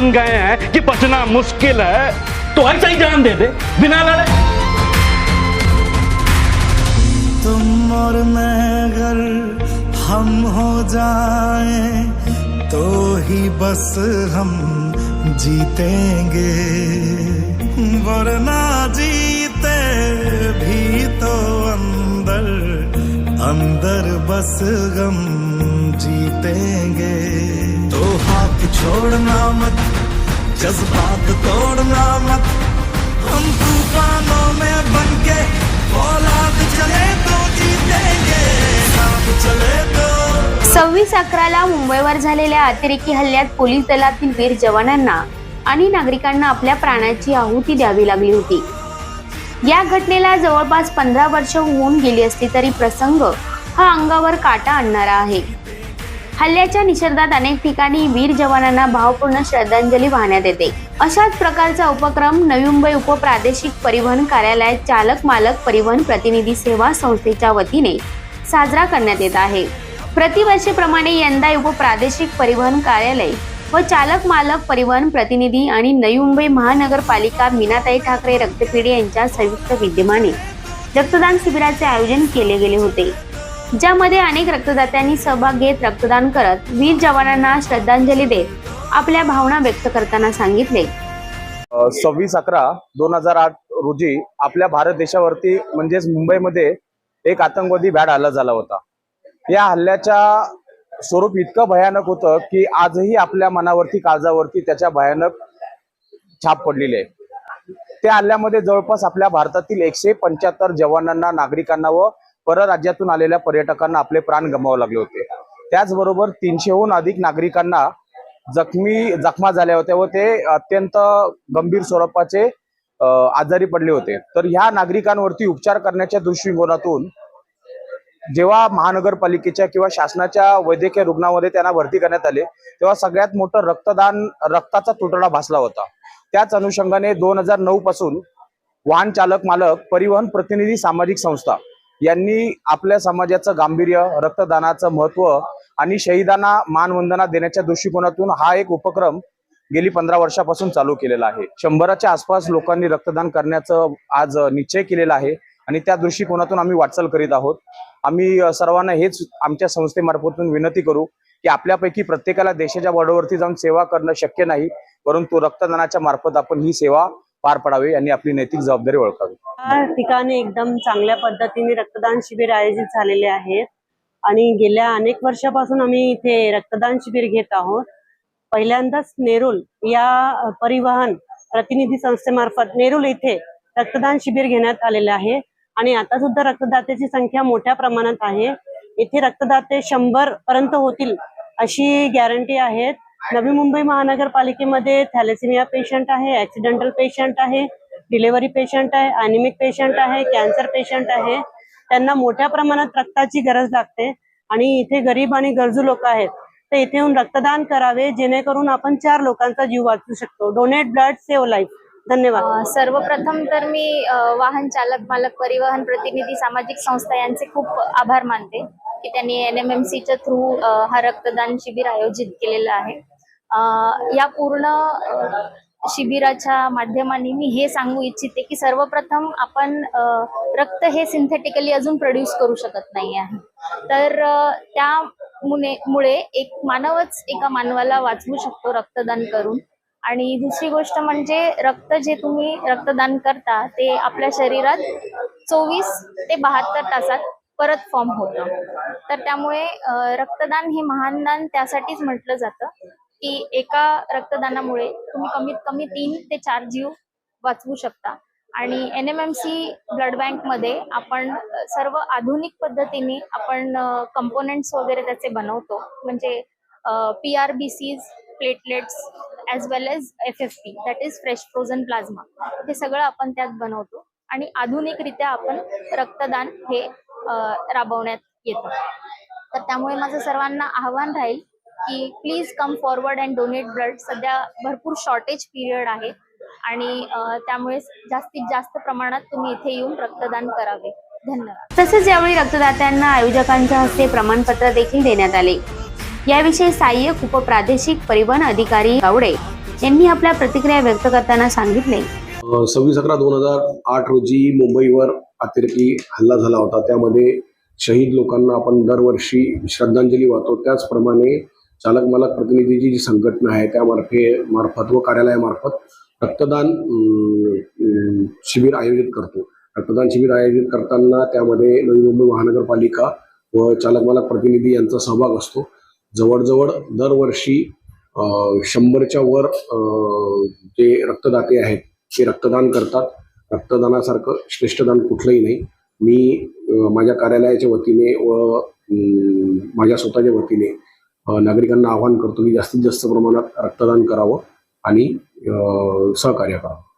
जान गए हैं कि बचना मुश्किल है तो ऐसा ही जान दे दे, बिना लड़े। तुम और मैं अगर हम हो जाए तो ही बस हम जीतेंगे। वरना जीते भी तो अंदर अंदर बस गम जीतेंगे। तो हाथ छोड़ना मत जज्बात तोड़ना मत. हम तूफानों में बन के औलाद चले तो जीतेंगे. साथ चले तो सव्वीस अकराला मुंबईवर झालेल्या अतिरेकी हल्ल्यात पोलीस दलातील वीर जवानांना आणि नागरिकांना आपल्या प्राणाची आहुती द्यावी लागली होती. या घटनेला जवळपास पंधरा वर्ष होऊन गेली असली तरी प्रसंग हा अंगावर काटा आणणारा आहे. हल्ल्याच्या निषेधात अनेक ठिकाणी वीर जवानांना भावपूर्ण श्रद्धांजली वाहण्यात येते. अशाच प्रकारचा उपक्रम नवी मुंबई उपप्रादेशिक परिवहन कार्यालयात चालक मालक परिवहन प्रतिनिधी सेवा संस्थेच्या वतीने साजरा करण्यात येत आहे. प्रतिवर्षीप्रमाणे यंदा उपप्रादेशिक परिवहन कार्यालय व चालक मालक परिवहन प्रतिनिधी आणि नवी मुंबई महानगरपालिका मीनाताई ठाकरे रक्तपेढी यांच्या संयुक्त विद्यमाने रक्तदान शिबिराचे आयोजन केले गेले होते. ज्यामध्ये अनेक रक्तदात्यांनी सहभाग घेत रक्तदान करत वीर जवानांना श्रद्धांजली देत आपल्या भावना व्यक्त करताना सांगितले. सव्वीस अकरा दोन हजार आठ रोजी आपल्या भारत देशावरती म्हणजेच मुंबईमध्ये एक आतंकवादी बॅड हल्ला झाला होता. या हल्ल्याच्या स्वरूप इतकं भयानक होतं की आजही आपल्या मनावरती काळजावरती त्याच्या भयानक छाप पडलेली आहे. त्या हल्ल्यामध्ये जवळपास आपल्या भारतातील एकशे पंच्याहत्तर जवानांना नागरिकांना व परराज्यातून आलेल्या पर्यटकांना आपले प्राण गमावे लागले होते. त्याचबरोबर तीनशेहून अधिक नागरिकांना जखमी जखमा झाल्या होत्या व ते अत्यंत गंभीर स्वरूपाचे आजारी पडले होते. तर ह्या नागरिकांवरती उपचार करण्याच्या दृष्टिकोनातून जेव्हा महानगरपालिकेच्या किंवा शासनाच्या वैद्यकीय रुग्णामध्ये त्यांना भरती करण्यात आले तेव्हा सगळ्यात मोठं रक्तदान रक्ताचा तुटडा भासला होता. त्याच अनुषंगाने दोन हजार नऊ पासून वाहन चालक मालक परिवहन प्रतिनिधी सामाजिक संस्था यांनी आपल्या समाजाचं गांभीर्य रक्तदानाचं महत्त्व आणि शहीदांना मानवंदना देण्याच्या दृष्टिकोनातून हा एक उपक्रम गेली पंधरा वर्षापासून चालू केलेला आहे. शंभराच्या आसपास लोकांनी रक्तदान करण्याचं आज निश्चय केलेला आहे आणि त्या दृष्टिकोनातून आम्ही वाटचाल करीत आहोत. आम्ही सर्वांना हेच आमच्या संस्थेमार्फतून विनंती करू की आपल्यापैकी प्रत्येकाला देशाच्या बॉर्डरवरती जाऊन सेवा करणं शक्य नाही परंतु रक्तदानाच्या मार्फत आपण ही सेवा पार पडावे आणि आपली नैतिक जबाबदारी ओळखावी. या ठिकाणी एकदम चांगल्या पद्धतीने रक्तदान शिबिर आयोजित झालेले आहेत. आणि गेल्या अनेक वर्षापासून आम्ही इथे रक्तदान शिबिर घेत आहोत. पहिल्यांदाच नेरुल या परिवहन प्रतिनिधी संस्थेमार्फत नेरुल इथे रक्तदान शिबिर घेण्यात आलेले आहे. आणि आता सुद्धा रक्तदात्याची संख्या मोठ्या प्रमाणात आहे. इथे रक्तदाते शंभर पर्यंत होतील अशी गॅरंटी आहेत. नवी मुंबई महानगरपालिकेमध्ये थॅलेसिमिया पेशंट आहे ऍक्सिडेंटल पेशंट आहे डिलेवरी पेशंट आहे अॅनिमिक पेशंट आहे कॅन्सर पेशंट आहे. त्यांना मोठ्या प्रमाणात रक्ताची गरज लागते आणि इथे गरीब आणि गरजू लोक आहेत. तर इथे येऊन रक्तदान करावे जेणेकरून आपण चार लोकांचा जीव वाचवू शकतो. डोनेट ब्लड सेव्ह लाईफ धन्यवाद. सर्वप्रथम तर मी वाहन चालक मालक परिवहन प्रतिनिधी सामाजिक संस्था यांचे खूप आभार मानते की त्यांनी एन एम एम सीच्या थ्रू हा रक्तदान शिबिर आयोजित केलेलं आहे. या पूर्ण शिबिराच्या माध्यमाने मी हे सांगू इच्छिते की सर्वप्रथम आपण रक्त हे सिंथेटिकली अजून प्रोड्यूस करू शकत नाही आहे. तर त्या मुने मुळे एक मानवच एका मानवाला वाचवू शकतो रक्तदान करून. आणि दुसरी गोष्ट म्हणजे रक्त जे तुम्ही रक्तदान करता ते आपल्या शरीरात चोवीस ते बहात्तर तासात परत फॉर्म होतं. तर त्यामुळे रक्तदान हे महान दान त्यासाठीच म्हटलं जातं की एका रक्तदानामुळे तुम्ही कमीत कमी तीन ते चार जीव वाचवू शकता. आणि N M M C blood बँकमध्ये आपण सर्व आधुनिक पद्धतीने आपण कंपोनेंट्स वगैरे त्याचे बनवतो. म्हणजे P R B Cs platelets as well as F F P that is fresh frozen plasma हे सगळं आपण त्यात बनवतो आणि आधुनिकरित्या आपण रक्तदान हे राबवण्यात येतं. तर त्यामुळे माझं सर्वांना आव्हान राहील की please come forward and donate blood सध्या भरपूर शॉर्टेज पिरियड आहे आणि त्यामुळे जास्तीत जास्त प्रमाणात तुम्ही इथे येऊन रक्तदान करावे. धन्यवाद. तसेच यावेळी रक्तदात्यांना आयोजकांच्या हस्ते प्रमाणपत्र देखील देण्यात आले. याविषयी सहाय्यक उपप्रादेशिक परिवहन अधिकारी गावडे यांनी आपल्या प्रतिक्रिया व्यक्त करताना सांगितले. सव्वीस अकरा दोन हजार आठ रोजी मुंबईवर अतिरेकी हल्ला झाला होता. त्यामध्ये शहीद लोकांना आपण दरवर्षी श्रद्धांजली वाहतो. त्याचप्रमाणे चालक मालक प्रतिनिधीची जी संघटना आहे त्यामार्फे मार्फत व कार्यालयामार्फत रक्तदान शिबिर आयोजित करतो. रक्तदान शिबिर आयोजित करताना त्यामध्ये नवी मुंबई महानगरपालिका व चालक मालक प्रतिनिधी यांचा सहभाग असतो. जवळजवळ दरवर्षी शंभरच्या वर जे रक्तदाते आहेत ते रक्तदान करतात. रक्तदानासारखं श्रेष्ठदान कुठलंही नाही. मी माझ्या कार्यालयाच्या वतीने व माझ्या स्वतःच्या वतीने नागरिकांना आवाहन करतो की जास्तीत जास्त प्रमाणात रक्तदान करावं आणि सहकार्य करावं.